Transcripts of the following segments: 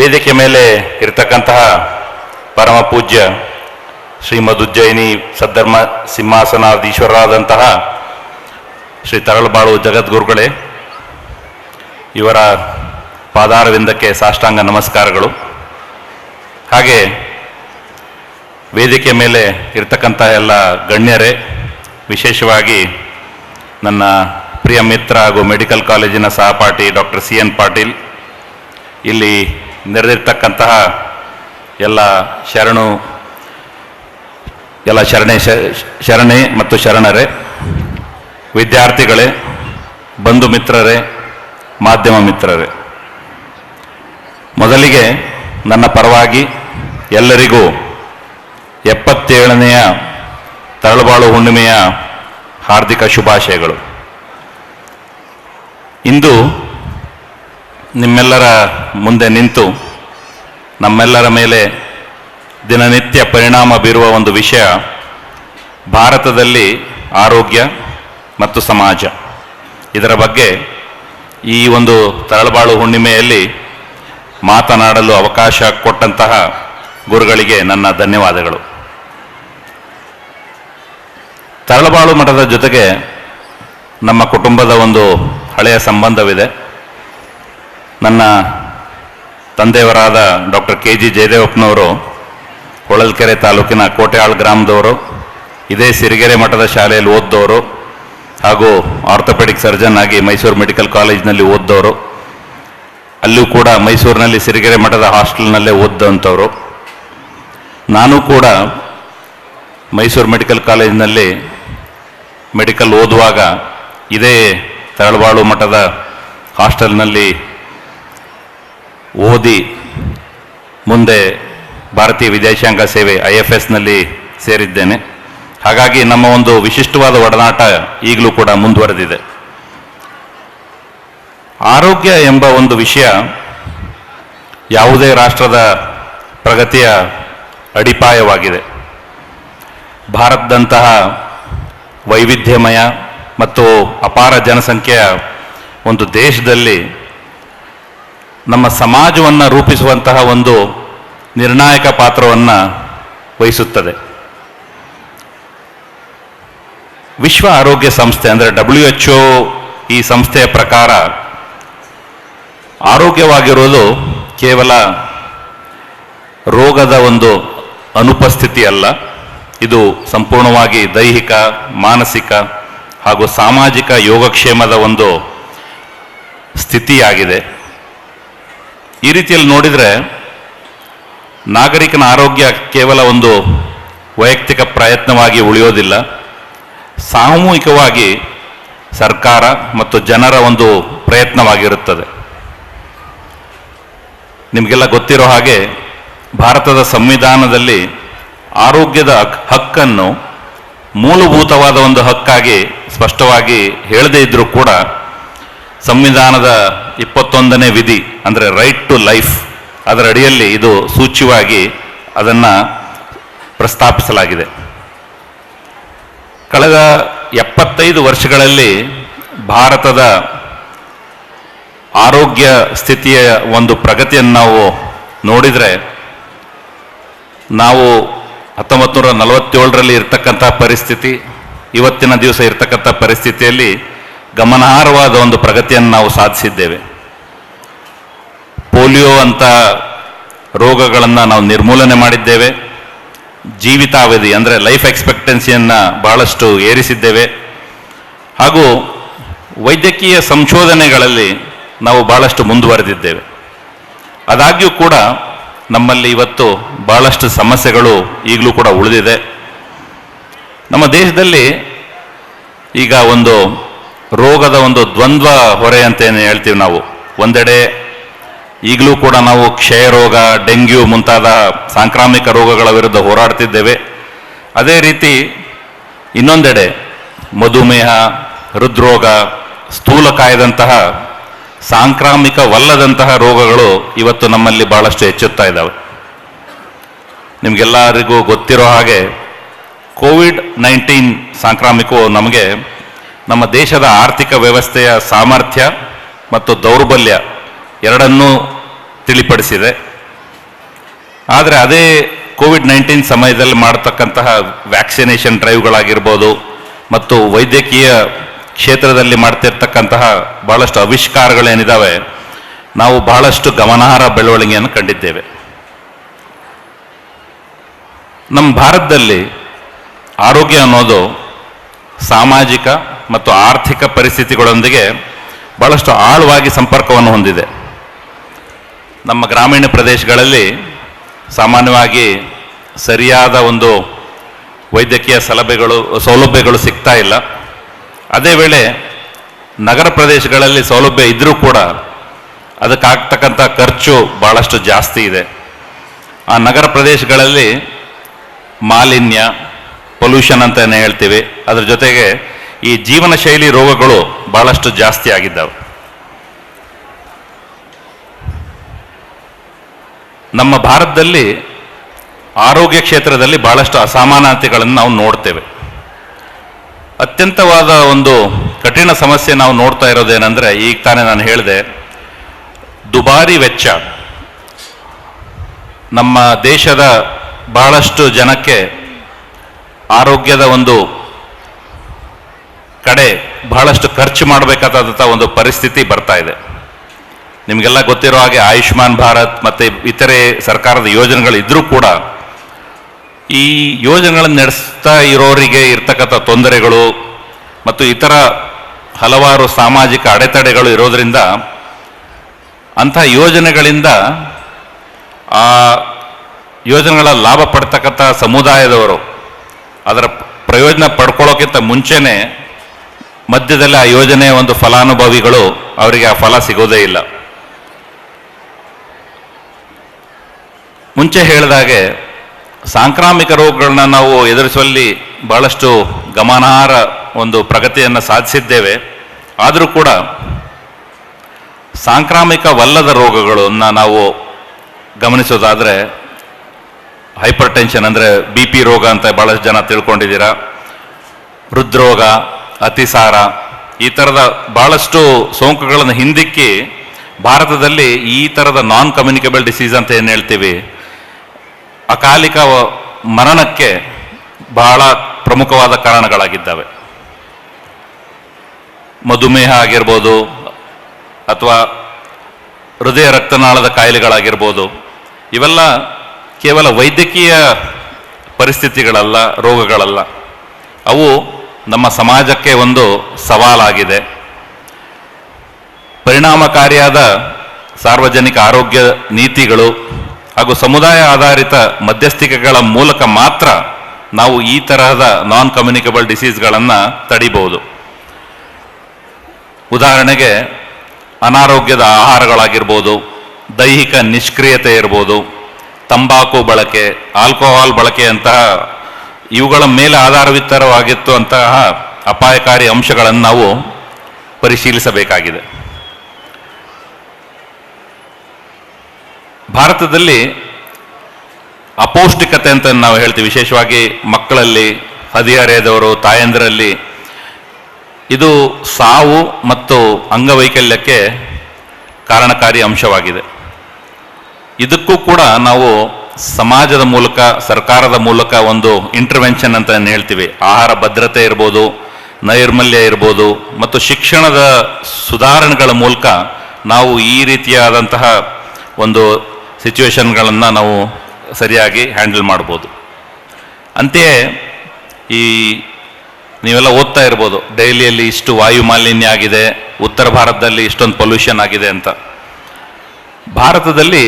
ವೇದಿಕೆ ಮೇಲೆ ಇರತಕ್ಕಂತಹ ಪರಮ ಪೂಜ್ಯ ಶ್ರೀಮದುಜ್ಜಯಿನಿ ಸದ್ಧರ್ಮ ಸಿಂಹಾಸನಾದೀಶ್ವರರಾದಂತಹ ಶ್ರೀ ತರಳಬಾಳು ಜಗದ್ಗುರುಗಳೇ, ಇವರ ಪಾದಾರವಿಂದಕ್ಕೆ ಸಾಷ್ಟಾಂಗ ನಮಸ್ಕಾರಗಳು. ಹಾಗೆ ವೇದಿಕೆ ಮೇಲೆ ಇರ್ತಕ್ಕಂಥ ಎಲ್ಲ ಗಣ್ಯರೇ, ವಿಶೇಷವಾಗಿ ನನ್ನ ಪ್ರಿಯ ಮಿತ್ರ ಹಾಗೂ ಮೆಡಿಕಲ್ ಕಾಲೇಜಿನ ಸಹಪಾಠಿ ಡಾಕ್ಟರ್ ಸಿ ಎನ್ ಪಾಟೀಲ್. ಇಲ್ಲಿ ನೆರೆದಿರ್ತಕ್ಕಂತಹ ಎಲ್ಲ ಶರಣು, ಎಲ್ಲ ಶರಣೆ ಶರಣೆ ಮತ್ತು ಶರಣರೇ, ವಿದ್ಯಾರ್ಥಿಗಳೇ, ಬಂಧು ಮಿತ್ರರೇ, ಮಾಧ್ಯಮ ಮಿತ್ರರೇ, ಮೊದಲಿಗೆ ನನ್ನ ಪರವಾಗಿ ಎಲ್ಲರಿಗೂ ಎಪ್ಪತ್ತೇಳನೆಯ ತರಳುಬಾಳು ಹುಣ್ಣಿಮೆಯ ಹಾರ್ದಿಕ ಶುಭಾಶಯಗಳು. ಇಂದು ನಿಮ್ಮೆಲ್ಲರ ಮುಂದೆ ನಿಂತು ನಮ್ಮೆಲ್ಲರ ಮೇಲೆ ದಿನನಿತ್ಯ ಪರಿಣಾಮ ಬೀರುವ ಒಂದು ವಿಷಯ ಭಾರತದಲ್ಲಿ ಆರೋಗ್ಯ ಮತ್ತು ಸಮಾಜ. ಇದರ ಬಗ್ಗೆ ಈ ಒಂದು ತರಳಬಾಳು ಹುಣ್ಣಿಮೆಯಲ್ಲಿ ಮಾತನಾಡಲು ಅವಕಾಶ ಕೊಟ್ಟಂತಹ ಗುರುಗಳಿಗೆ ನನ್ನ ಧನ್ಯವಾದಗಳು. ತರಳಬಾಳು ಮಠದ ಜೊತೆಗೆ ನಮ್ಮ ಕುಟುಂಬದ ಒಂದು ಹಳೆಯ ಸಂಬಂಧವಿದೆ. ನನ್ನ ತಂದೆಯವರಾದ ಡಾಕ್ಟರ್ ಕೆ ಜಿ ಜಯದೇವಪ್ಪನವರು ಹೊಳಲ್ಕೆರೆ ತಾಲೂಕಿನ ಕೋಟೆಯಾಳ್ ಗ್ರಾಮದವರು, ಇದೇ ಸಿರಿಗೆರೆ ಮಠದ ಶಾಲೆಯಲ್ಲಿ ಓದ್ದವರು ಹಾಗೂ ಆರ್ಥೋಪೆಡಿಕ್ ಸರ್ಜನ್ ಆಗಿ ಮೈಸೂರು ಮೆಡಿಕಲ್ ಕಾಲೇಜ್ನಲ್ಲಿ ಓದ್ದವರು. ಅಲ್ಲೂ ಕೂಡ ಮೈಸೂರಿನಲ್ಲಿ ಸಿರಿಗೆರೆ ಮಠದ ಹಾಸ್ಟೆಲ್ನಲ್ಲೇ ಓದ್ದಂಥವ್ರು. ನಾನು ಕೂಡ ಮೈಸೂರು ಮೆಡಿಕಲ್ ಕಾಲೇಜಿನಲ್ಲಿ ಮೆಡಿಕಲ್ ಓದುವಾಗ ಇದೇ ತರಳಬಾಳು ಮಠದ ಹಾಸ್ಟೆಲ್ನಲ್ಲಿ ಓದಿ ಮುಂದೆ ಭಾರತೀಯ ವಿದೇಶಾಂಗ ಸೇವೆ ಐ ಎಫ್ ಎಸ್ನಲ್ಲಿ ಸೇರಿದ್ದೇನೆ. ಹಾಗಾಗಿ ನಮ್ಮ ಒಂದು ವಿಶಿಷ್ಟವಾದ ಒಡನಾಟ ಈಗಲೂ ಕೂಡ ಮುಂದುವರೆದಿದೆ. ಆರೋಗ್ಯ ಎಂಬ ಒಂದು ವಿಷಯ ಯಾವುದೇ ರಾಷ್ಟ್ರದ ಪ್ರಗತಿಯ ಅಡಿಪಾಯವಾಗಿದೆ. ಭಾರತದಂತಹ ವೈವಿಧ್ಯಮಯ ಮತ್ತು ಅಪಾರ ಜನಸಂಖ್ಯೆಯ ಒಂದು ದೇಶದಲ್ಲಿ ನಮ್ಮ ಸಮಾಜವನ್ನು ರೂಪಿಸುವಂತಹ ಒಂದು ನಿರ್ಣಾಯಕ ಪಾತ್ರವನ್ನು ವಹಿಸುತ್ತದೆ. ವಿಶ್ವ ಆರೋಗ್ಯ ಸಂಸ್ಥೆ ಅಂದರೆ ಡಬ್ಲ್ಯೂ ಎಚ್ ಒ ಈ ಸಂಸ್ಥೆಯ ಪ್ರಕಾರ ಆರೋಗ್ಯವಾಗಿರೋದು ಕೇವಲ ರೋಗದ ಒಂದು ಅನುಪಸ್ಥಿತಿ ಅಲ್ಲ, ಇದು ಸಂಪೂರ್ಣವಾಗಿ ದೈಹಿಕ, ಮಾನಸಿಕ ಹಾಗೂ ಸಾಮಾಜಿಕ ಯೋಗಕ್ಷೇಮದ ಒಂದು ಸ್ಥಿತಿಯಾಗಿದೆ. ಈ ರೀತಿಯಲ್ಲಿ ನೋಡಿದರೆ ನಾಗರಿಕನ ಆರೋಗ್ಯ ಕೇವಲ ಒಂದು ವೈಯಕ್ತಿಕ ಪ್ರಯತ್ನವಾಗಿ ಉಳಿಯೋದಿಲ್ಲ. ಸಾಮೂಹಿಕವಾಗಿ ಸರ್ಕಾರ ಮತ್ತು ಜನರ ಒಂದು ಪ್ರಯತ್ನವಾಗಿರುತ್ತದೆ. ನಿಮಗೆಲ್ಲ ಗೊತ್ತಿರೋ ಹಾಗೆ ಭಾರತದ ಸಂವಿಧಾನದಲ್ಲಿ ಆರೋಗ್ಯದ ಹಕ್ಕನ್ನು ಮೂಲಭೂತವಾದ ಒಂದು ಹಕ್ಕಾಗಿ ಸ್ಪಷ್ಟವಾಗಿ ಹೇಳದೇ ಇದ್ದರೂ ಕೂಡ ಸಂವಿಧಾನದ ಇಪ್ಪತ್ತೊಂದನೇ ವಿಧಿ, ಅಂದರೆ ರೈಟ್ ಟು ಲೈಫ್ ಅದರ ಅಡಿಯಲ್ಲಿ ಇದು ಸೂಚ್ಯವಾಗಿ ಅದನ್ನು ಪ್ರಸ್ತಾಪಿಸಲಾಗಿದೆ. ಕಳೆದ ಎಪ್ಪತ್ತೈದು ವರ್ಷಗಳಲ್ಲಿ ಭಾರತದ ಆರೋಗ್ಯ ಸ್ಥಿತಿಯ ಒಂದು ಪ್ರಗತಿಯನ್ನು ನಾವು ನೋಡಿದರೆ, ನಾವು ಹತ್ತೊಂಬತ್ತು ನೂರ ನಲವತ್ತೇಳರಲ್ಲಿ ಇರ್ತಕ್ಕಂಥ ಪರಿಸ್ಥಿತಿ, ಇವತ್ತಿನ ದಿವಸ ಇರ್ತಕ್ಕಂಥ ಪರಿಸ್ಥಿತಿಯಲ್ಲಿ ಗಮನಾರ್ಹವಾದ ಒಂದು ಪ್ರಗತಿಯನ್ನು ನಾವು ಸಾಧಿಸಿದ್ದೇವೆ. ಪೋಲಿಯೋ ಅಂತ ರೋಗಗಳನ್ನು ನಾವು ನಿರ್ಮೂಲನೆ ಮಾಡಿದ್ದೇವೆ. ಜೀವಿತಾವಧಿ ಅಂದರೆ ಲೈಫ್ ಎಕ್ಸ್ಪೆಕ್ಟೆನ್ಸಿಯನ್ನು ಬಹಳಷ್ಟು ಏರಿಸಿದ್ದೇವೆ. ಹಾಗೂ ವೈದ್ಯಕೀಯ ಸಂಶೋಧನೆಗಳಲ್ಲಿ ನಾವು ಬಹಳಷ್ಟು ಮುಂದುವರೆದಿದ್ದೇವೆ. ಆದಾಗ್ಯೂ ಕೂಡ ನಮ್ಮಲ್ಲಿ ಇವತ್ತು ಬಹಳಷ್ಟು ಸಮಸ್ಯೆಗಳು ಈಗಲೂ ಕೂಡ ಉಳಿದಿದೆ. ನಮ್ಮ ದೇಶದಲ್ಲಿ ಈಗ ಒಂದು ರೋಗದ ಒಂದು ದ್ವಂದ್ವ ಹೊರೆ ಅಂತ ಏನು ಹೇಳ್ತೀವಿ ನಾವು. ಒಂದೆಡೆ ಈಗಲೂ ಕೂಡ ನಾವು ಕ್ಷಯ ರೋಗ, ಡೆಂಗ್ಯೂ ಮುಂತಾದ ಸಾಂಕ್ರಾಮಿಕ ರೋಗಗಳ ವಿರುದ್ಧ ಹೋರಾಡ್ತಿದ್ದೇವೆ. ಅದೇ ರೀತಿ ಇನ್ನೊಂದೆಡೆ ಮಧುಮೇಹ, ಹೃದ್ರೋಗ ಸ್ಥೂಲಕಾಯದಂತಹ ಸಾಂಕ್ರಾಮಿಕವಲ್ಲದಂತಹ ರೋಗಗಳು ಇವತ್ತು ನಮ್ಮಲ್ಲಿ ಭಾಳಷ್ಟು ಹೆಚ್ಚುತ್ತಾ ಇದ್ದಾವೆ. ನಿಮಗೆಲ್ಲರಿಗೂ ಗೊತ್ತಿರೋ ಹಾಗೆ ಕೋವಿಡ್ ನೈನ್ಟೀನ್ ಸಾಂಕ್ರಾಮಿಕವು ನಮಗೆ ನಮ್ಮ ದೇಶದ ಆರ್ಥಿಕ ವ್ಯವಸ್ಥೆಯ ಸಾಮರ್ಥ್ಯ ಮತ್ತು ದೌರ್ಬಲ್ಯ ಎರಡನ್ನೂ ತಿಳಿಪಡಿಸಿದೆ. ಆದರೆ ಅದೇ ಕೋವಿಡ್ ನೈನ್ಟೀನ್ ಸಮಯದಲ್ಲಿ ಮಾಡತಕ್ಕಂತಹ ವ್ಯಾಕ್ಸಿನೇಷನ್ ಡ್ರೈವ್ಗಳಾಗಿರ್ಬೋದು ಮತ್ತು ವೈದ್ಯಕೀಯ ಕ್ಷೇತ್ರದಲ್ಲಿ ಮಾಡ್ತಿರ್ತಕ್ಕಂತಹ ಬಹಳಷ್ಟು ಆವಿಷ್ಕಾರಗಳೇನಿದ್ದಾವೆ ನಾವು ಬಹಳಷ್ಟು ಗಮನಾರ್ಹ ಬೆಳವಣಿಗೆಯನ್ನು ಕಂಡಿದ್ದೇವೆ. ನಮ್ಮ ಭಾರತದಲ್ಲಿ ಆರೋಗ್ಯ ಅನ್ನೋದು ಸಾಮಾಜಿಕ ಮತ್ತು ಆರ್ಥಿಕ ಪರಿಸ್ಥಿತಿಗಳೊಂದಿಗೆ ಭಾಳಷ್ಟು ಆಳವಾಗಿ ಸಂಪರ್ಕವನ್ನು ಹೊಂದಿದೆ. ನಮ್ಮ ಗ್ರಾಮೀಣ ಪ್ರದೇಶಗಳಲ್ಲಿ ಸಾಮಾನ್ಯವಾಗಿ ಸರಿಯಾದ ಒಂದು ವೈದ್ಯಕೀಯ ಸಲಭೆಗಳು, ಸೌಲಭ್ಯಗಳು ಸಿಗ್ತಾ ಇಲ್ಲ. ಅದೇ ವೇಳೆ ನಗರ ಪ್ರದೇಶಗಳಲ್ಲಿ ಸೌಲಭ್ಯ ಇದ್ದರೂ ಕೂಡ ಅದಕ್ಕಾಗ್ತಕ್ಕಂಥ ಖರ್ಚು ಭಾಳಷ್ಟು ಜಾಸ್ತಿ ಇದೆ. ಆ ನಗರ ಪ್ರದೇಶಗಳಲ್ಲಿ ಮಾಲಿನ್ಯ, ಪೊಲ್ಯೂಷನ್ ಅಂತಲೇ ಹೇಳ್ತೀವಿ. ಅದರ ಜೊತೆಗೆ ಈ ಜೀವನ ಶೈಲಿ ರೋಗಗಳು ಬಹಳಷ್ಟು ಜಾಸ್ತಿ ಆಗಿದ್ದಾವೆ. ನಮ್ಮ ಭಾರತದಲ್ಲಿ ಆರೋಗ್ಯ ಕ್ಷೇತ್ರದಲ್ಲಿ ಬಹಳಷ್ಟು ಅಸಮಾನತೆಗಳನ್ನು ನಾವು ನೋಡ್ತೇವೆ. ಅತ್ಯಂತವಾದ ಒಂದು ಕಠಿಣ ಸಮಸ್ಯೆ ನಾವು ನೋಡ್ತಾ ಇರೋದೇನೆಂದರೆ, ಈಗ ತಾನೇ ನಾನು ಹೇಳಿದೆ, ದುಬಾರಿ ವೆಚ್ಚ. ನಮ್ಮ ದೇಶದ ಬಹಳಷ್ಟು ಜನಕ್ಕೆ ಆರೋಗ್ಯದ ಒಂದು ಕಡೆ ಬಹಳಷ್ಟು ಖರ್ಚು ಮಾಡಬೇಕಾದಂಥ ಒಂದು ಪರಿಸ್ಥಿತಿ ಬರ್ತಾ ಇದೆ. ನಿಮಗೆಲ್ಲ ಗೊತ್ತಿರೋ ಹಾಗೆ ಆಯುಷ್ಮಾನ್ ಭಾರತ್ ಮತ್ತು ಇತರೆ ಸರ್ಕಾರದ ಯೋಜನೆಗಳು ಇದ್ದರೂ ಕೂಡ ಈ ಯೋಜನೆಗಳನ್ನು ನಡೆಸ್ತಾ ಇರೋರಿಗೆ ಇರ್ತಕ್ಕಂಥ ತೊಂದರೆಗಳು ಮತ್ತು ಇತರ ಹಲವಾರು ಸಾಮಾಜಿಕ ಅಡೆತಡೆಗಳು ಇರೋದರಿಂದ ಅಂಥ ಯೋಜನೆಗಳಿಂದ ಆ ಯೋಜನೆಗಳ ಲಾಭ ಪಡ್ತಕ್ಕಂಥ ಸಮುದಾಯದವರು ಅದರ ಪ್ರಯೋಜನ ಪಡ್ಕೊಳ್ಳೋಕ್ಕಿಂತ ಮುಂಚೆನೇ ಮಧ್ಯದಲ್ಲಿ ಆ ಯೋಜನೆಯ ಒಂದು ಫಲಾನುಭವಿಗಳು, ಅವರಿಗೆ ಆ ಫಲ ಸಿಗೋದೇ ಇಲ್ಲ. ಮುಂಚೆ ಹೇಳಿದಾಗೆ ಸಾಂಕ್ರಾಮಿಕ ರೋಗಗಳನ್ನ ನಾವು ಎದುರಿಸುವಲ್ಲಿ ಬಹಳಷ್ಟು ಗಮನಾರ್ಹ ಒಂದು ಪ್ರಗತಿಯನ್ನು ಸಾಧಿಸಿದ್ದೇವೆ. ಆದರೂ ಕೂಡ, ಸಾಂಕ್ರಾಮಿಕವಲ್ಲದ ರೋಗಗಳನ್ನು ನಾವು ಗಮನಿಸೋದಾದರೆ ಹೈಪರ್ ಟೆನ್ಷನ್ ಅಂದರೆ ಬಿ ಪಿ ರೋಗ ಅಂತ ಭಾಳಷ್ಟು ಜನ ತಿಳ್ಕೊಂಡಿದ್ದೀರಾ? ಹೃದ್ರೋಗ ಅತಿಸಾರ. ಈ ಥರದ ಭಾಳಷ್ಟು ಸೋಂಕುಗಳನ್ನು ಹಿಂದಿಕ್ಕಿ ಭಾರತದಲ್ಲಿ ಈ ಥರದ ನಾನ್ ಕಮ್ಯುನಿಕೇಬಲ್ ಡಿಸೀಸ್ ಅಂತ ಏನು ಹೇಳ್ತೀವಿ? ಅಕಾಲಿಕ ಮರಣಕ್ಕೆ ಬಹಳ ಪ್ರಮುಖವಾದ ಕಾರಣಗಳಾಗಿದ್ದಾವೆ. ಮಧುಮೇಹ ಆಗಿರ್ಬೋದು ಅಥವಾ ಹೃದಯ ರಕ್ತನಾಳದ ಕಾಯಿಲೆಗಳಾಗಿರ್ಬೋದು. ಇವೆಲ್ಲ ಕೇವಲ ವೈದ್ಯಕೀಯ ಪರಿಸ್ಥಿತಿಗಳಲ್ಲ, ರೋಗಗಳಲ್ಲ. ಅವು ನಮ್ಮ ಸಮಾಜಕ್ಕೆ ಒಂದು ಸವಾಲಾಗಿದೆ. ಪರಿಣಾಮಕಾರಿಯಾದ ಸಾರ್ವಜನಿಕ ಆರೋಗ್ಯ ನೀತಿಗಳು ಹಾಗೂ ಸಮುದಾಯ ಆಧಾರಿತ ಮಧ್ಯಸ್ಥಿಕೆಗಳ ಮೂಲಕ ಮಾತ್ರ ನಾವು ಈ ತರಹದ ನಾನ್ ಕಮ್ಯುನಿಕಬಲ್ ಡಿಸೀಸ್ಗಳನ್ನು ತಡಿಬಹುದು. ಉದಾಹರಣೆಗೆ ಅನಾರೋಗ್ಯದ ಆಹಾರಗಳಾಗಿರ್ಬೋದು, ದೈಹಿಕ ನಿಷ್ಕ್ರಿಯತೆ ಇರ್ಬೋದು, ತಂಬಾಕು ಬಳಕೆ, ಆಲ್ಕೋಹಾಲ್ ಬಳಕೆಯಂತಹ ಇವುಗಳ ಮೇಲೆ ಆಧಾರವಿತ್ತರವಾಗಿತ್ತು ಅಂತಹ ಅಪಾಯಕಾರಿ ಅಂಶಗಳನ್ನು ನಾವು ಪರಿಶೀಲಿಸಬೇಕಾಗಿದೆ. ಭಾರತದಲ್ಲಿ ಅಪೌಷ್ಟಿಕತೆ ಅಂತ ನಾವು ಹೇಳ್ತೀವಿ. ವಿಶೇಷವಾಗಿ ಮಕ್ಕಳಲ್ಲಿ, ಹದಿಹರೆಯದವರು, ತಾಯಂದಿರಲ್ಲಿ ಇದು ಸಾವು ಮತ್ತು ಅಂಗವೈಕಲ್ಯಕ್ಕೆ ಕಾರಣಕಾರಿ ಅಂಶವಾಗಿದೆ. ಇದಕ್ಕೂ ಕೂಡ ನಾವು ಸಮಾಜದ ಮೂಲಕ, ಸರ್ಕಾರದ ಮೂಲಕ ಒಂದು ಇಂಟರ್ವೆನ್ಷನ್ ಅಂತ ಹೇಳ್ತೀವಿ. ಆಹಾರ ಭದ್ರತೆ ಇರ್ಬೋದು, ನೈರ್ಮಲ್ಯ ಇರ್ಬೋದು, ಮತ್ತು ಶಿಕ್ಷಣದ ಸುಧಾರಣೆಗಳ ಮೂಲಕ ನಾವು ಈ ರೀತಿಯಾದಂತಹ ಒಂದು ಸಿಚುವೇಷನ್ಗಳನ್ನು ನಾವು ಸರಿಯಾಗಿ ಹ್ಯಾಂಡಲ್ ಮಾಡ್ಬೋದು. ಅಂತೆಯೇ, ಈ ನೀವೆಲ್ಲ ಓದ್ತಾ ಇರ್ಬೋದು, ಡೈಲಿಯಲ್ಲಿ ಇಷ್ಟು ವಾಯು ಮಾಲಿನ್ಯ ಆಗಿದೆ, ಉತ್ತರ ಭಾರತದಲ್ಲಿ ಇಷ್ಟೊಂದು ಪೊಲ್ಯೂಷನ್ ಆಗಿದೆ ಅಂತ. ಭಾರತದಲ್ಲಿ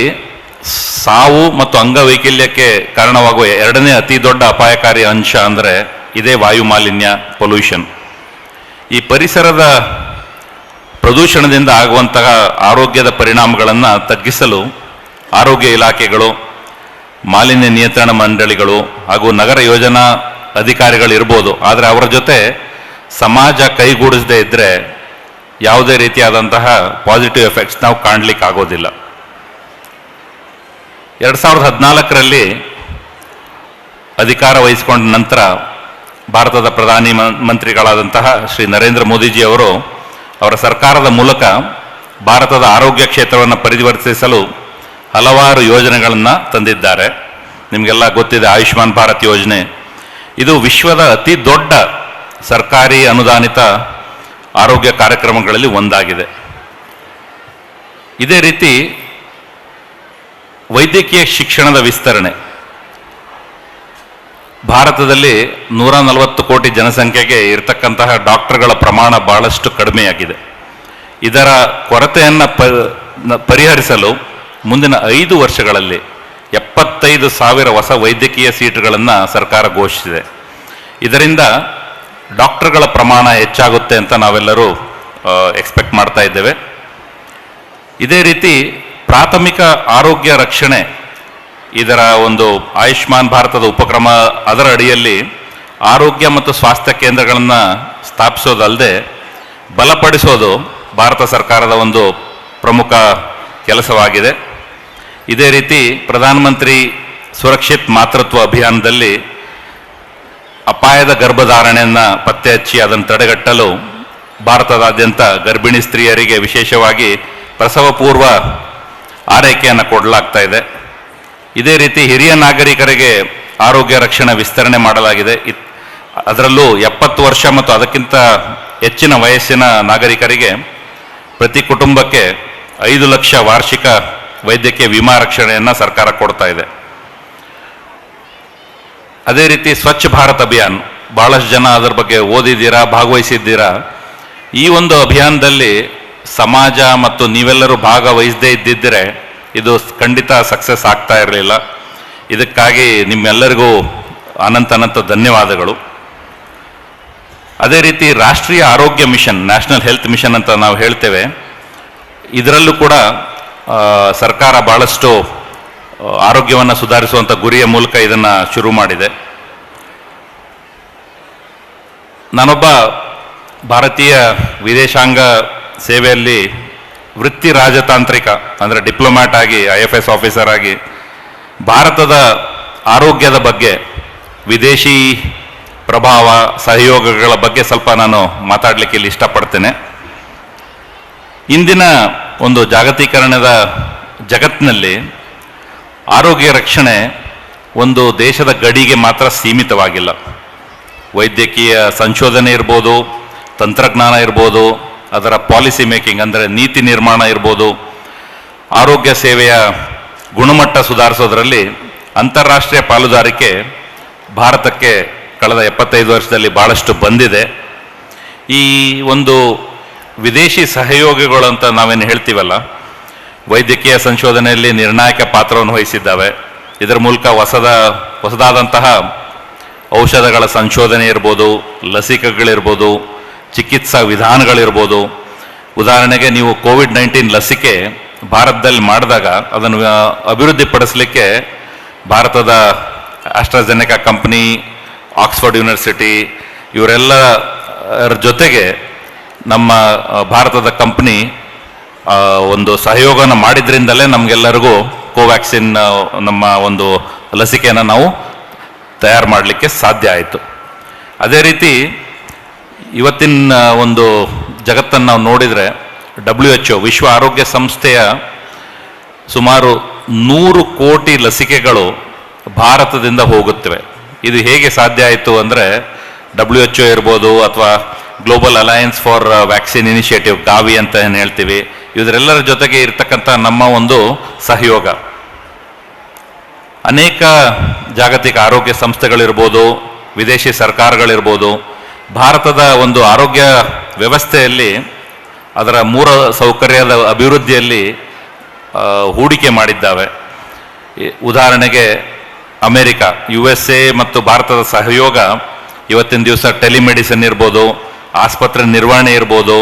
ಸಾವು ಮತ್ತು ಅಂಗವೈಕಲ್ಯಕ್ಕೆ ಕಾರಣವಾಗುವ ಎರಡನೇ ಅತಿ ದೊಡ್ಡ ಅಪಾಯಕಾರಿ ಅಂಶ ಅಂದರೆ ಇದೇ ವಾಯು ಮಾಲಿನ್ಯ ಪೊಲ್ಯೂಷನ್ ಈ ಪರಿಸರದ ಪ್ರದೂಷಣದಿಂದ ಆಗುವಂತಹ ಆರೋಗ್ಯದ ಪರಿಣಾಮಗಳನ್ನು ತಗ್ಗಿಸಲು ಆರೋಗ್ಯ ಇಲಾಖೆಗಳು, ಮಾಲಿನ್ಯ ನಿಯಂತ್ರಣ ಮಂಡಳಿಗಳು ಹಾಗೂ ನಗರ ಯೋಜನಾ ಅಧಿಕಾರಿಗಳು ಇರ್ಬೋದು. ಆದರೆ ಅವರ ಜೊತೆ ಸಮಾಜ ಕೈಗೂಡಿಸದೇ ಇದ್ದರೆ ಯಾವುದೇ ರೀತಿಯಾದಂತಹ ಪಾಸಿಟಿವ್ ಎಫೆಕ್ಟ್ಸ್ ನಾವು ಕಾಣಲಿಕ್ಕೆ ಆಗೋದಿಲ್ಲ ಎರಡು ಸಾವಿರದ ಹದಿನಾಲ್ಕರಲ್ಲಿ ಅಧಿಕಾರ ವಹಿಸಿಕೊಂಡ ನಂತರ ಭಾರತದ ಪ್ರಧಾನಿ ಮಂತ್ರಿಗಳಾದಂತಹ ಶ್ರೀ ನರೇಂದ್ರ ಮೋದಿಜಿ ಅವರು ಅವರ ಸರ್ಕಾರದ ಮೂಲಕ ಭಾರತದ ಆರೋಗ್ಯ ಕ್ಷೇತ್ರವನ್ನು ಪರಿವರ್ತಿಸಲು ಹಲವಾರು ಯೋಜನೆಗಳನ್ನು ತಂದಿದ್ದಾರೆ. ನಿಮಗೆಲ್ಲ ಗೊತ್ತಿದೆ ಆಯುಷ್ಮಾನ್ ಭಾರತ್ ಯೋಜನೆ. ಇದು ವಿಶ್ವದ ಅತಿ ದೊಡ್ಡ ಸರ್ಕಾರಿ ಅನುದಾನಿತ ಆರೋಗ್ಯ ಕಾರ್ಯಕ್ರಮಗಳಲ್ಲಿ ಒಂದಾಗಿದೆ. ಇದೇ ರೀತಿ ವೈದ್ಯಕೀಯ ಶಿಕ್ಷಣದ ವಿಸ್ತರಣೆ. ಭಾರತದಲ್ಲಿ ನೂರ ನಲವತ್ತು ಕೋಟಿ ಜನಸಂಖ್ಯೆಗೆ ಇರತಕ್ಕಂತಹ ಡಾಕ್ಟರ್ಗಳ ಪ್ರಮಾಣ ಬಹಳಷ್ಟು ಕಡಿಮೆಯಾಗಿದೆ. ಇದರ ಕೊರತೆಯನ್ನು ಪರಿಹರಿಸಲು ಮುಂದಿನ ಐದು ವರ್ಷಗಳಲ್ಲಿ ಎಪ್ಪತ್ತೈದು ಸಾವಿರ ಹೊಸ ವೈದ್ಯಕೀಯ ಸೀಟುಗಳನ್ನು ಸರ್ಕಾರ ಘೋಷಿಸಿದೆ. ಇದರಿಂದ ಡಾಕ್ಟರ್ಗಳ ಪ್ರಮಾಣ ಹೆಚ್ಚಾಗುತ್ತೆ ಅಂತ ನಾವೆಲ್ಲರೂ ಎಕ್ಸ್ಪೆಕ್ಟ್ ಮಾಡ್ತಾ ಇದ್ದೇವೆ. ಇದೇ ರೀತಿ ಪ್ರಾಥಮಿಕ ಆರೋಗ್ಯ ರಕ್ಷಣೆ ಇದರ ಒಂದು ಆಯುಷ್ಮಾನ್ ಭಾರತದ ಉಪಕ್ರಮ ಅದರ ಅಡಿಯಲ್ಲಿ ಆರೋಗ್ಯ ಮತ್ತು ಸ್ವಾಸ್ಥ್ಯ ಕೇಂದ್ರಗಳನ್ನು ಸ್ಥಾಪಿಸೋದಲ್ಲದೆ ಬಲಪಡಿಸೋದು ಭಾರತ ಸರ್ಕಾರದ ಒಂದು ಪ್ರಮುಖ ಕೆಲಸವಾಗಿದೆ. ಇದೇ ರೀತಿ ಪ್ರಧಾನಮಂತ್ರಿ ಸುರಕ್ಷಿತ್ ಮಾತೃತ್ವ ಅಭಿಯಾನದಲ್ಲಿ ಅಪಾಯದ ಗರ್ಭಧಾರಣೆಯನ್ನು ಪತ್ತೆ ಹಚ್ಚಿ ಅದನ್ನು ತಡೆಗಟ್ಟಲು ಭಾರತದಾದ್ಯಂತ ಗರ್ಭಿಣಿ ಸ್ತ್ರೀಯರಿಗೆ ವಿಶೇಷವಾಗಿ ಪ್ರಸವ ಪೂರ್ವ ಆರೈಕೆಯನ್ನು ಕೊಡಲಾಗ್ತಾ ಇದೆ. ಇದೇ ರೀತಿ ಹಿರಿಯ ನಾಗರಿಕರಿಗೆ ಆರೋಗ್ಯ ರಕ್ಷಣೆ ವಿಸ್ತರಣೆ ಮಾಡಲಾಗಿದೆ. ಇತ್- ಅದರಲ್ಲೂ ಎಪ್ಪತ್ತು ವರ್ಷ ಮತ್ತು ಅದಕ್ಕಿಂತ ಹೆಚ್ಚಿನ ವಯಸ್ಸಿನ ನಾಗರಿಕರಿಗೆ ಪ್ರತಿ ಕುಟುಂಬಕ್ಕೆ ಐದು ಲಕ್ಷ ವಾರ್ಷಿಕ ವೈದ್ಯಕೀಯ ವಿಮಾ ರಕ್ಷಣೆಯನ್ನು ಸರ್ಕಾರ ಕೊಡ್ತಾ ಇದೆ. ಅದೇ ರೀತಿ ಸ್ವಚ್ಛ ಭಾರತ್ ಅಭಿಯಾನ್ ಭಾಳಷ್ಟು ಜನ ಅದರ ಬಗ್ಗೆ ಓದಿದ್ದೀರಾ, ಭಾಗವಹಿಸಿದ್ದೀರಾ, ಈ ಒಂದು ಅಭಿಯಾನದಲ್ಲಿ ಸಮಾಜ ಮತ್ತು ನೀವೆಲ್ಲರೂ ಭಾಗವಹಿಸದೇ ಇದ್ದಿದ್ದರೆ ಇದು ಖಂಡಿತ ಸಕ್ಸಸ್ ಆಗ್ತಾ ಇರಲಿಲ್ಲ. ಇದಕ್ಕಾಗಿ ನಿಮ್ಮೆಲ್ಲರಿಗೂ ಅನಂತ ಅನಂತ ಧನ್ಯವಾದಗಳು. ಅದೇ ರೀತಿ ರಾಷ್ಟ್ರೀಯ ಆರೋಗ್ಯ ಮಿಷನ್, ನ್ಯಾಷನಲ್ ಹೆಲ್ತ್ ಮಿಷನ್ ಅಂತ ನಾವು ಹೇಳ್ತೇವೆ. ಇದರಲ್ಲೂ ಕೂಡ ಸರ್ಕಾರ ಭಾಳಷ್ಟು ಆರೋಗ್ಯವನ್ನು ಸುಧಾರಿಸುವಂಥ ಗುರಿಯ ಮೂಲಕ ಇದನ್ನು ಶುರು ಮಾಡಿದೆ. ನಾನೊಬ್ಬ ಭಾರತೀಯ ವಿದೇಶಾಂಗ ಸೇವೆಯಲ್ಲಿ ವೃತ್ತಿ ರಾಜತಾಂತ್ರಿಕ, ಅಂದರೆ ಡಿಪ್ಲೊಮ್ಯಾಟ್ ಆಗಿ, ಐ ಎಫ್ ಎಸ್ ಆಫೀಸರ್ ಆಗಿ, ಭಾರತದ ಆರೋಗ್ಯದ ಬಗ್ಗೆ, ವಿದೇಶಿ ಪ್ರಭಾವ, ಸಹಯೋಗಗಳ ಬಗ್ಗೆ ಸ್ವಲ್ಪ ನಾನು ಮಾತಾಡಲಿಕ್ಕೆ ಇಲ್ಲಿ ಇಷ್ಟಪಡ್ತೇನೆ. ಇಂದಿನ ಒಂದು ಜಾಗತೀಕರಣದ ಜಗತ್ತಿನಲ್ಲಿ ಆರೋಗ್ಯ ರಕ್ಷಣೆ ಒಂದು ದೇಶದ ಗಡಿಗೆ ಮಾತ್ರ ಸೀಮಿತವಾಗಿಲ್ಲ. ವೈದ್ಯಕೀಯ ಸಂಶೋಧನೆ ಇರ್ಬೋದು, ತಂತ್ರಜ್ಞಾನ ಇರ್ಬೋದು ಅದರ ಪಾಲಿಸಿ ಮೇಕಿಂಗ್ ಅಂದರೆ ನೀತಿ ನಿರ್ಮಾಣ ಇರ್ಬೋದು, ಆರೋಗ್ಯ ಸೇವೆಯ ಗುಣಮಟ್ಟ ಸುಧಾರಿಸೋದ್ರಲ್ಲಿ ಅಂತಾರಾಷ್ಟ್ರೀಯ ಪಾಲುದಾರಿಕೆ ಭಾರತಕ್ಕೆ ಕಳೆದ ಎಪ್ಪತ್ತೈದು ವರ್ಷದಲ್ಲಿ ಭಾಳಷ್ಟು ಬಂದಿದೆ. ಈ ಒಂದು ವಿದೇಶಿ ಸಹಯೋಗಿಗಳು ಅಂತ ನಾವೇನು ಹೇಳ್ತೀವಲ್ಲ, ವೈದ್ಯಕೀಯ ಸಂಶೋಧನೆಯಲ್ಲಿ ನಿರ್ಣಾಯಕ ಪಾತ್ರವನ್ನು ವಹಿಸಿದ್ದಾವೆ. ಇದರ ಮೂಲಕ ಹೊಸದ, ಹೊಸದಾದಂತಹ ಔಷಧಗಳ ಸಂಶೋಧನೆ ಇರ್ಬೋದು, ಲಸಿಕೆಗಳಿರ್ಬೋದು ಚಿಕಿತ್ಸಾ ವಿಧಾನಗಳಿರ್ಬೋದು. ಉದಾಹರಣೆಗೆ ನೀವು ಕೋವಿಡ್ ನೈನ್ಟೀನ್ ಲಸಿಕೆ ಭಾರತದಲ್ಲಿ ಮಾಡಿದಾಗ ಅದನ್ನು ಅಭಿವೃದ್ಧಿಪಡಿಸಲಿಕ್ಕೆ ಭಾರತದ ಆಸ್ಟ್ರಾಜೆನಿಕ ಕಂಪ್ನಿ, ಆಕ್ಸ್ಫರ್ಡ್ ಯೂನಿವರ್ಸಿಟಿ ಇವರೆಲ್ಲರ ಜೊತೆಗೆ ನಮ್ಮ ಭಾರತದ ಕಂಪ್ನಿ ಒಂದು ಸಹಯೋಗನ ಮಾಡಿದ್ರಿಂದಲೇ ನಮಗೆಲ್ಲರಿಗೂ ಕೋವ್ಯಾಕ್ಸಿನ್ ನಮ್ಮ ಒಂದು ಲಸಿಕೆಯನ್ನು ನಾವು ತಯಾರು ಮಾಡಲಿಕ್ಕೆ ಸಾಧ್ಯ ಆಯಿತು. ಅದೇ ರೀತಿ ಇವತ್ತಿನ ಒಂದು ಜಗತ್ತನ್ನು ನಾವು ನೋಡಿದರೆ ಡಬ್ಲ್ಯೂ ಎಚ್ ಒ ವಿಶ್ವ ಆರೋಗ್ಯ ಸಂಸ್ಥೆಯ ಸುಮಾರು ನೂರು ಕೋಟಿ ಲಸಿಕೆಗಳು ಭಾರತದಿಂದ ಹೋಗುತ್ತವೆ. ಇದು ಹೇಗೆ ಸಾಧ್ಯ ಆಯಿತು ಅಂದರೆ ಡಬ್ಲ್ಯೂ ಎಚ್ ಒ ಇರ್ಬೋದು ಅಥವಾ global alliance for vaccine initiative Gavi ಅಂತ ಏನು ಹೇಳ್ತೀವಿ ಇವರೆಲ್ಲರ ಜೊತೆಗೆ ಇರತಕ್ಕಂಥ ನಮ್ಮ ಒಂದು ಸಹಯೋಗ. ಅನೇಕ ಜಾಗತಿಕ ಆರೋಗ್ಯ ಸಂಸ್ಥೆಗಳಿರ್ಬೋದು, ವಿದೇಶಿ ಸರ್ಕಾರಗಳಿರ್ಬೋದು ಭಾರತದ ಒಂದು ಆರೋಗ್ಯ ವ್ಯವಸ್ಥೆಯಲ್ಲಿ, ಅದರ ಮೂಲ ಸೌಕರ್ಯದ ಅಭಿವೃದ್ಧಿಯಲ್ಲಿ ಹೂಡಿಕೆ ಮಾಡಿದ್ದಾವೆ. ಉದಾಹರಣೆಗೆ ಅಮೇರಿಕಾ, ಯು ಎಸ್ ಎ ಮತ್ತು ಭಾರತದ ಸಹಯೋಗ ಇವತ್ತಿನ ದಿವಸ ಟೆಲಿಮೆಡಿಸಿನ್ ಇರ್ಬೋದು, ಆಸ್ಪತ್ರೆ ನಿರ್ವಹಣೆ ಇರ್ಬೋದು,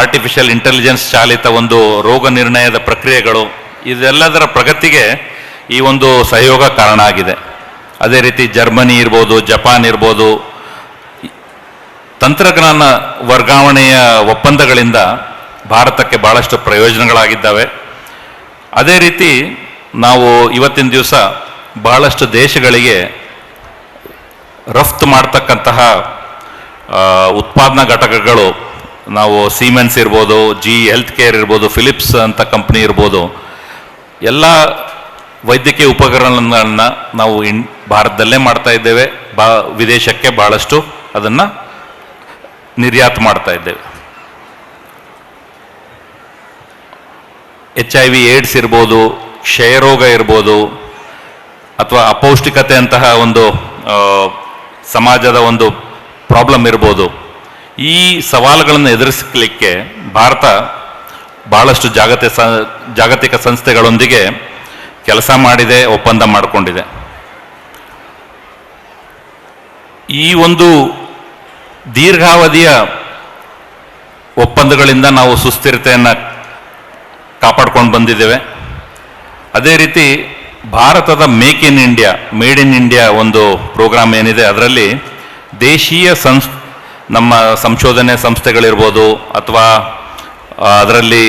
ಆರ್ಟಿಫಿಷಿಯಲ್ ಇಂಟೆಲಿಜೆನ್ಸ್ ಚಾಲಿತ ಒಂದು ರೋಗ ನಿರ್ಣಯದ ಪ್ರಕ್ರಿಯೆಗಳು, ಇದೆಲ್ಲದರ ಪ್ರಗತಿಗೆ ಈ ಒಂದು ಸಹಯೋಗ ಕಾರಣ ಆಗಿದೆ. ಅದೇ ರೀತಿ ಜರ್ಮನಿ ಇರ್ಬೋದು, ಜಪಾನ್ ಇರ್ಬೋದು ತಂತ್ರಜ್ಞಾನ ವರ್ಗಾವಣೆಯ ಒಪ್ಪಂದಗಳಿಂದ ಭಾರತಕ್ಕೆ ಭಾಳಷ್ಟು ಪ್ರಯೋಜನಗಳಾಗಿದ್ದಾವೆ. ಅದೇ ರೀತಿ ನಾವು ಇವತ್ತಿನ ದಿವಸ ಬಹಳಷ್ಟು ದೇಶಗಳಿಗೆ ರಫ್ತು ಮಾಡ್ತಕ್ಕಂತಹ ಉತ್ಪಾದನಾ ಘಟಕಗಳು, ನಾವು ಸೀಮೆನ್ಸ್ ಇರ್ಬೋದು ಜಿ ಹೆಲ್ತ್ ಕೇರ್ ಇರ್ಬೋದು ಫಿಲಿಪ್ಸ್ ಅಂತ ಕಂಪ್ನಿ ಇರ್ಬೋದು, ಎಲ್ಲ ವೈದ್ಯಕೀಯ ಉಪಕರಣಗಳನ್ನು ನಾವು ಇನ್ ಭಾರತದಲ್ಲೇ ಮಾಡ್ತಾ ಇದ್ದೇವೆ. ಬಾ, ವಿದೇಶಕ್ಕೆ ಭಾಳಷ್ಟು ಅದನ್ನು ನಿರ್ಯಾತ ಮಾಡ್ತಾ ಇದ್ದೇವೆ ಎಚ್ ಐ ವಿ ಏಡ್ಸ್ ಇರ್ಬೋದು, ಕ್ಷಯರೋಗ ಇರ್ಬೋದು, ಅಥವಾ ಅಪೌಷ್ಟಿಕತೆ ಅಂತಹ ಒಂದು ಸಮಾಜದ ಒಂದು ಪ್ರಾಬ್ಲಮ್ ಇರ್ಬೋದು. ಈ ಸವಾಲುಗಳನ್ನು ಎದುರಿಸಲಿಕ್ಕೆ ಭಾರತ ಬಹಳಷ್ಟು ಜಾಗತಿಕ ಜಾಗತಿಕ ಸಂಸ್ಥೆಗಳೊಂದಿಗೆ ಕೆಲಸ ಮಾಡಿದೆ, ಒಪ್ಪಂದ ಮಾಡಿಕೊಂಡಿದೆ. ಈ ಒಂದು ದೀರ್ಘಾವಧಿಯ ಒಪ್ಪಂದಗಳಿಂದ ನಾವು ಸುಸ್ಥಿರತೆಯನ್ನು ಕಾಪಾಡ್ಕೊಂಡು ಬಂದಿದ್ದೇವೆ. ಅದೇ ರೀತಿ ಭಾರತದ make in India made in India ಒಂದು ಪ್ರೋಗ್ರಾಮ್ ಏನಿದೆ, ಅದರಲ್ಲಿ ದೇಶೀಯ ಸಂಸ್, ನಮ್ಮ ಸಂಶೋಧನೆ ಸಂಸ್ಥೆಗಳಿರ್ಬೋದು ಅಥವಾ ಅದರಲ್ಲಿ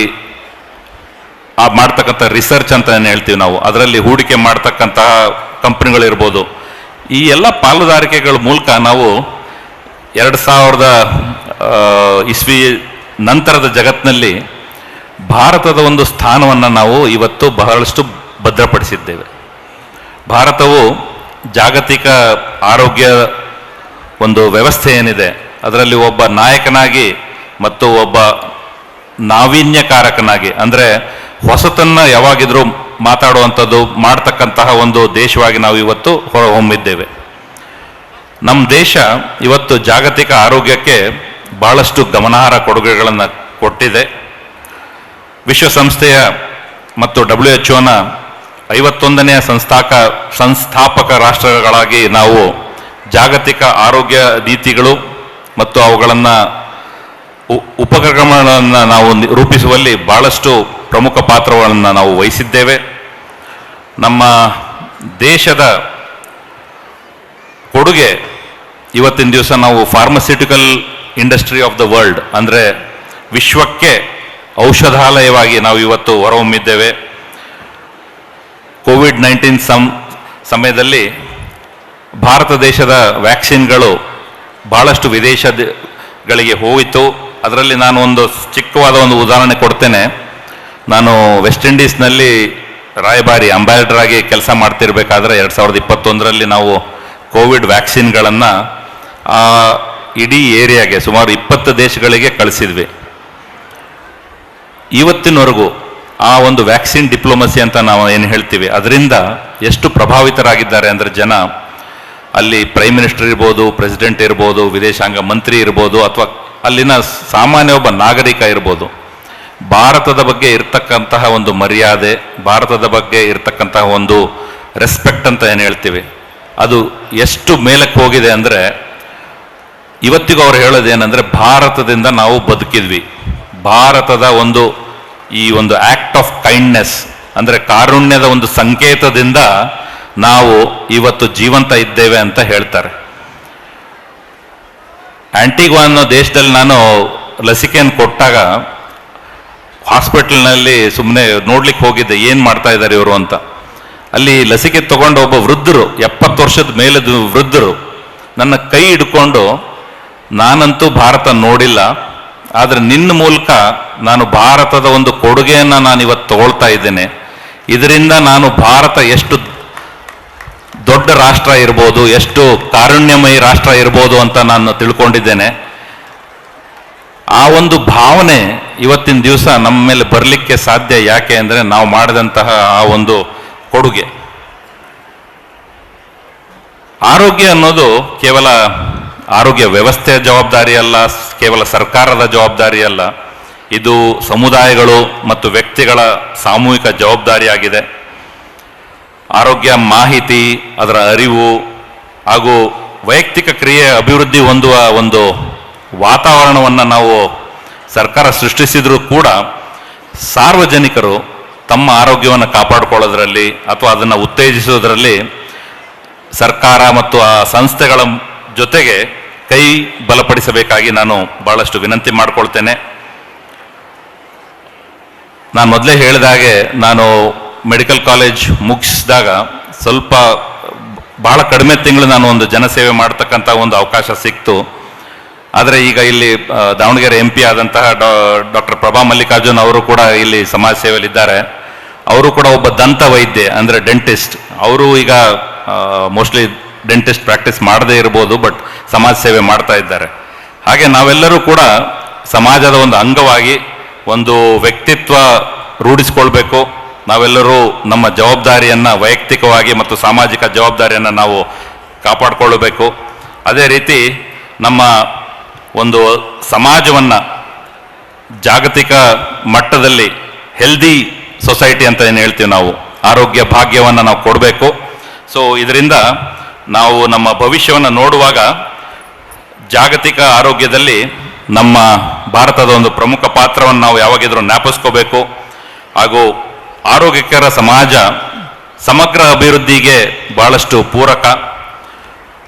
ಆ, ಮಾಡ್ತಕ್ಕಂಥ ರಿಸರ್ಚ್ ಅಂತ ಹೇಳ್ತೀವಿ ನಾವು. ಅದರಲ್ಲಿ ಹೂಡಿಕೆ ಮಾಡ್ತಕ್ಕಂತಹ ಕಂಪ್ನಿಗಳಿರ್ಬೋದು ಈ ಎಲ್ಲ ಪಾಲುದಾರಿಕೆಗಳ ಮೂಲಕ ನಾವು ಎರಡು ಸಾವಿರದ ಇಸ್ವಿ ನಂತರದ ಜಗತ್ತಿನಲ್ಲಿ ಭಾರತದ ಒಂದು ಸ್ಥಾನವನ್ನು ನಾವು ಇವತ್ತು ಬಹಳಷ್ಟು ಭದ್ರಪಡಿಸಿದ್ದೇವೆ. ಭಾರತವು ಜಾಗತಿಕ ಆರೋಗ್ಯ ಒಂದು ವ್ಯವಸ್ಥೆ ಏನಿದೆ, ಅದರಲ್ಲಿ ಒಬ್ಬ ನಾಯಕನಾಗಿ ಮತ್ತು ಒಬ್ಬ ನಾವೀನ್ಯಕಾರಕನಾಗಿ, ಅಂದರೆ ಹೊಸತನ್ನು ಯಾವಾಗಿದ್ರೂ ಮಾತಾಡುವಂಥದ್ದು, ಮಾಡ್ತಕ್ಕಂತಹ ಒಂದು ದೇಶವಾಗಿ ನಾವು ಇವತ್ತು ಹೊರಹೊಮ್ಮಿದ್ದೇವೆ. ನಮ್ಮ ದೇಶ ಇವತ್ತು ಜಾಗತಿಕ ಆರೋಗ್ಯಕ್ಕೆ ಭಾಳಷ್ಟು ಗಮನಾರ್ಹ ಕೊಡುಗೆಗಳನ್ನು ಕೊಟ್ಟಿದೆ. ವಿಶ್ವಸಂಸ್ಥೆಯ ಮತ್ತು ಡಬ್ಲ್ಯೂ ಎಚ್ ಒನ ಐವತ್ತೊಂದನೆಯ ಸಂಸ್ಥಾಕ, ಸಂಸ್ಥಾಪಕ ರಾಷ್ಟ್ರಗಳಾಗಿ ನಾವು ಜಾಗತಿಕ ಆರೋಗ್ಯ ನೀತಿಗಳು ಮತ್ತು ಅವುಗಳನ್ನು ಉಪಕ್ರಮಗಳನ್ನು ನಾವು ರೂಪಿಸುವಲ್ಲಿ ಭಾಳಷ್ಟು ಪ್ರಮುಖ ಪಾತ್ರಗಳನ್ನು ನಾವು ವಹಿಸಿದ್ದೇವೆ. ನಮ್ಮ ದೇಶದ ಕೊಡುಗೆ ಇವತ್ತಿನ ದಿವಸ ನಾವು pharmaceutical industry of the world ಅಂದರೆ ವಿಶ್ವಕ್ಕೆ ಔಷಧಾಲಯವಾಗಿ ನಾವು ಇವತ್ತು ಹೊರಹೊಮ್ಮಿದ್ದೇವೆ. ಕೋವಿಡ್ ನೈನ್ಟೀನ್ ಸಮ್ ಸಮಯದಲ್ಲಿ ಭಾರತ ದೇಶದ ವ್ಯಾಕ್ಸಿನ್ಗಳು ಭಾಳಷ್ಟು ವಿದೇಶಗಳಿಗೆ ಹೋಯಿತು. ಅದರಲ್ಲಿ ನಾನು ಒಂದು ಚಿಕ್ಕವಾದ ಒಂದು ಉದಾಹರಣೆ ಕೊಡ್ತೇನೆ. ನಾನು ವೆಸ್ಟ್ ಇಂಡೀಸ್ನಲ್ಲಿ ರಾಯಭಾರಿ ಅಂಬಾಸಿಡರ್ ಆಗಿ ಕೆಲಸ ಮಾಡ್ತಿರ್ಬೇಕಾದ್ರೆ ಎರಡು ಸಾವಿರದ ಇಪ್ಪತ್ತೊಂದರಲ್ಲಿ ನಾವು ಕೋವಿಡ್ ವ್ಯಾಕ್ಸಿನ್ಗಳನ್ನು ಆ ಇಡೀ ಏರಿಯಾಗೆ ಸುಮಾರು ಇಪ್ಪತ್ತು ದೇಶಗಳಿಗೆ ಕಳಿಸಿದ್ವಿ. ಇವತ್ತಿನವರೆಗೂ ಆ ಒಂದು ವ್ಯಾಕ್ಸಿನ್ ಡಿಪ್ಲೊಮಸಿ ಅಂತ ನಾವು ಏನು ಹೇಳ್ತೀವಿ, ಅದರಿಂದ ಎಷ್ಟು ಪ್ರಭಾವಿತರಾಗಿದ್ದಾರೆ ಅಂದರೆ ಜನ, ಅಲ್ಲಿ ಪ್ರೈಮ್ ಮಿನಿಸ್ಟರ್ ಇರ್ಬೋದು, ಪ್ರೆಸಿಡೆಂಟ್ ಇರ್ಬೋದು, ವಿದೇಶಾಂಗ ಮಂತ್ರಿ ಇರ್ಬೋದು, ಅಥವಾ ಅಲ್ಲಿನ ಸಾಮಾನ್ಯ ಒಬ್ಬ ನಾಗರಿಕ ಇರ್ಬೋದು, ಭಾರತದ ಬಗ್ಗೆ ಇರ್ತಕ್ಕಂತಹ ಒಂದು ಮರ್ಯಾದೆ, ಭಾರತದ ಬಗ್ಗೆ ಇರ್ತಕ್ಕಂತಹ ಒಂದು ರೆಸ್ಪೆಕ್ಟ್ ಅಂತ ಏನು ಹೇಳ್ತೀವಿ, ಅದು ಎಷ್ಟು ಮೇಲಕ್ಕೆ ಹೋಗಿದೆ ಅಂದರೆ ಇವತ್ತಿಗೂ ಅವ್ರು ಹೇಳೋದೇನೆಂದರೆ ಭಾರತದಿಂದ ನಾವು ಬದುಕಿದ್ವಿ. ಭಾರತದ ಒಂದು ಈ ಒಂದು ಆ್ಯಕ್ಟ್ ಆಫ್ ಕೈಂಡ್ನೆಸ್ ಅಂದರೆ ಕಾರುಣ್ಯದ ಒಂದು ಸಂಕೇತದಿಂದ ನಾವು ಇವತ್ತು ಜೀವಂತ ಇದ್ದೇವೆ ಅಂತ ಹೇಳ್ತಾರೆ. ಆಂಟಿಗೋ ಅನ್ನೋ ದೇಶದಲ್ಲಿ ನಾನು ಲಸಿಕೆಯನ್ನು ಕೊಟ್ಟಾಗ ಹಾಸ್ಪಿಟಲ್ನಲ್ಲಿ ಸುಮ್ಮನೆ ನೋಡ್ಲಿಕ್ಕೆ ಹೋಗಿದ್ದೆ, ಏನು ಮಾಡ್ತಾ ಇದ್ದಾರೆ ಇವರು ಅಂತ. ಅಲ್ಲಿ ಲಸಿಕೆ ತಗೊಂಡು ಒಬ್ಬ ವೃದ್ಧರು, ಎಪ್ಪತ್ತು ವರ್ಷದ ಮೇಲದ ವೃದ್ಧರು ನನ್ನ ಕೈ ಹಿಡ್ಕೊಂಡು ನಾನಂತೂ ಭಾರತ ನೋಡಿಲ್ಲ, ಆದರೆ ನಿನ್ನ ಮೂಲಕ ನಾನು ಭಾರತದ ಒಂದು ಕೊಡುಗೆಯನ್ನು ನಾನು ಇವತ್ತು ತಗೊಳ್ತಾ ಇದ್ದೇನೆ. ಇದರಿಂದ ನಾನು ಭಾರತ ಎಷ್ಟು ದೊಡ್ಡ ರಾಷ್ಟ್ರ ಇರ್ಬೋದು, ಎಷ್ಟು ಕಾರುಣ್ಯಮಯಿ ರಾಷ್ಟ್ರ ಇರ್ಬೋದು ಅಂತ ನಾನು ತಿಳ್ಕೊಂಡಿದ್ದೇನೆ. ಆ ಒಂದು ಭಾವನೆ ಇವತ್ತಿನ ದಿವಸ ನಮ್ಮ ಮೇಲೆ ಬರಲಿಕ್ಕೆ ಸಾಧ್ಯ ಯಾಕೆ ಅಂದರೆ ನಾವು ಮಾಡಿದಂತಹ ಆ ಒಂದು ಕೊಡುಗೆ. ಆರೋಗ್ಯ ಅನ್ನೋದು ಕೇವಲ ಆರೋಗ್ಯ ವ್ಯವಸ್ಥೆಯ ಜವಾಬ್ದಾರಿ ಅಲ್ಲ, ಕೇವಲ ಸರ್ಕಾರದ ಜವಾಬ್ದಾರಿ ಅಲ್ಲ. ಇದು ಸಮುದಾಯಗಳು ಮತ್ತು ವ್ಯಕ್ತಿಗಳ ಸಾಮೂಹಿಕ ಜವಾಬ್ದಾರಿಯಾಗಿದೆ ಆರೋಗ್ಯ ಮಾಹಿತಿ, ಅದರ ಅರಿವು ಹಾಗೂ ವೈಯಕ್ತಿಕ ಕ್ರಿಯೆ ಅಭಿವೃದ್ಧಿ ಹೊಂದುವ ಒಂದು ವಾತಾವರಣವನ್ನು ನಾವು ಸರ್ಕಾರ ಸೃಷ್ಟಿಸಿದರೂ ಕೂಡ ಸಾರ್ವಜನಿಕರು ತಮ್ಮ ಆರೋಗ್ಯವನ್ನು ಕಾಪಾಡಿಕೊಳ್ಳೋದ್ರಲ್ಲಿ ಅಥವಾ ಅದನ್ನು ಉತ್ತೇಜಿಸೋದ್ರಲ್ಲಿ ಸರ್ಕಾರ ಮತ್ತು ಆ ಸಂಸ್ಥೆಗಳ ಜೊತೆಗೆ ಕೈ ಬಲಪಡಿಸಬೇಕಾಗಿ ನಾನು ಬಹಳಷ್ಟು ವಿನಂತಿ ಮಾಡಿಕೊಳ್ತೇನೆ. ನಾನು ಮೊದಲೇ ಹೇಳಿದ ಹಾಗೆ ನಾನು ಮೆಡಿಕಲ್ ಕಾಲೇಜ್ ಮುಗಿಸಿದಾಗ ಸ್ವಲ್ಪ ಬಹಳ ಕಡಿಮೆ ತಿಂಗಳು ನಾನು ಒಂದು ಜನಸೇವೆ ಮಾಡ್ತಕ್ಕಂಥ ಒಂದು ಅವಕಾಶ ಸಿಕ್ತು. ಆದರೆ ಈಗ ಇಲ್ಲಿ ದಾವಣಗೆರೆ ಎಂ ಪಿ ಆದಂತಹ ಡಾಕ್ಟರ್ ಪ್ರಭಾ ಮಲ್ಲಿಕಾರ್ಜುನ್ ಅವರು ಕೂಡ ಇಲ್ಲಿ ಸಮಾಜ ಸೇವೆಯಲ್ಲಿದ್ದಾರೆ. ಅವರು ಕೂಡ ಒಬ್ಬ ದಂತ ವೈದ್ಯ, ಅಂದರೆ ಡೆಂಟಿಸ್ಟ್. ಅವರು ಈಗ ಮೋಸ್ಟ್ಲಿ ಡೆಂಟಿಸ್ಟ್ ಪ್ರಾಕ್ಟೀಸ್ ಮಾಡದೇ ಇರ್ಬೋದು, ಬಟ್ ಸಮಾಜ ಸೇವೆ ಮಾಡ್ತಾ ಇದ್ದಾರೆ. ಹಾಗೆ ನಾವೆಲ್ಲರೂ ಕೂಡ ಸಮಾಜದ ಒಂದು ಅಂಗವಾಗಿ ಒಂದು ವ್ಯಕ್ತಿತ್ವ ರೂಢಿಸ್ಕೊಳ್ಬೇಕು. ನಾವೆಲ್ಲರೂ ನಮ್ಮ ಜವಾಬ್ದಾರಿಯನ್ನು ವೈಯಕ್ತಿಕವಾಗಿ ಮತ್ತು ಸಾಮಾಜಿಕ ಜವಾಬ್ದಾರಿಯನ್ನು ನಾವು ಕಾಪಾಡಿಕೊಳ್ಳಬೇಕು. ಅದೇ ರೀತಿ ನಮ್ಮ ಒಂದು ಸಮಾಜವನ್ನು ಜಾಗತಿಕ ಮಟ್ಟದಲ್ಲಿ ಹೆಲ್ದಿ ಸೊಸೈಟಿ ಅಂತ ಏನು ಹೇಳ್ತೀವಿ ನಾವು, ಆರೋಗ್ಯ ಭಾಗ್ಯವನ್ನು ನಾವು ಕೊಡಬೇಕು. ಸೊ ಇದರಿಂದ ನಾವು ನಮ್ಮ ಭವಿಷ್ಯವನ್ನು ನೋಡುವಾಗ ಜಾಗತಿಕ ಆರೋಗ್ಯದಲ್ಲಿ ನಮ್ಮ ಭಾರತದ ಒಂದು ಪ್ರಮುಖ ಪಾತ್ರವನ್ನು ನಾವು ಯಾವಾಗಿದ್ರೂ ಜ್ಞಾಪಿಸ್ಕೋಬೇಕು. ಹಾಗೂ ಆರೋಗ್ಯಕರ ಸಮಾಜ ಸಮಗ್ರ ಅಭಿವೃದ್ಧಿಗೆ ಬಹಳಷ್ಟು ಪೂರಕ.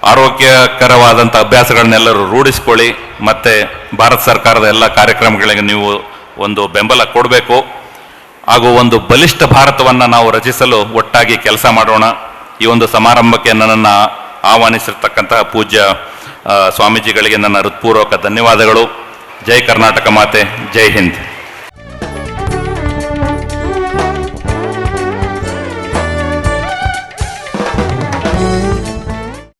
ಆರೋಗ್ಯಕರವಾದಂಥ ಅಭ್ಯಾಸಗಳನ್ನೆಲ್ಲರೂ ರೂಢಿಸ್ಕೊಳ್ಳಿ. ಮತ್ತು ಭಾರತ ಸರ್ಕಾರದ ಎಲ್ಲ ಕಾರ್ಯಕ್ರಮಗಳಿಗೆ ನೀವು ಒಂದು ಬೆಂಬಲ ಕೊಡಬೇಕು. ಹಾಗೂ ಒಂದು ಬಲಿಷ್ಠ ಭಾರತವನ್ನು ನಾವು ರಚಿಸಲು ಒಟ್ಟಾಗಿ ಕೆಲಸ ಮಾಡೋಣ. ಈ ಒಂದು ಸಮಾರಂಭಕ್ಕೆ ನನ್ನನ್ನು ಆಹ್ವಾನಿಸಿರ್ತಕ್ಕಂತಹ ಪೂಜ್ಯ ಸ್ವಾಮೀಜಿಗಳಿಗೆ ನನ್ನ ಹೃತ್ಪೂರ್ವಕ ಧನ್ಯವಾದಗಳು. ಜೈ ಕರ್ನಾಟಕ ಮಾತೆ ಜೈ ಹಿಂದ್.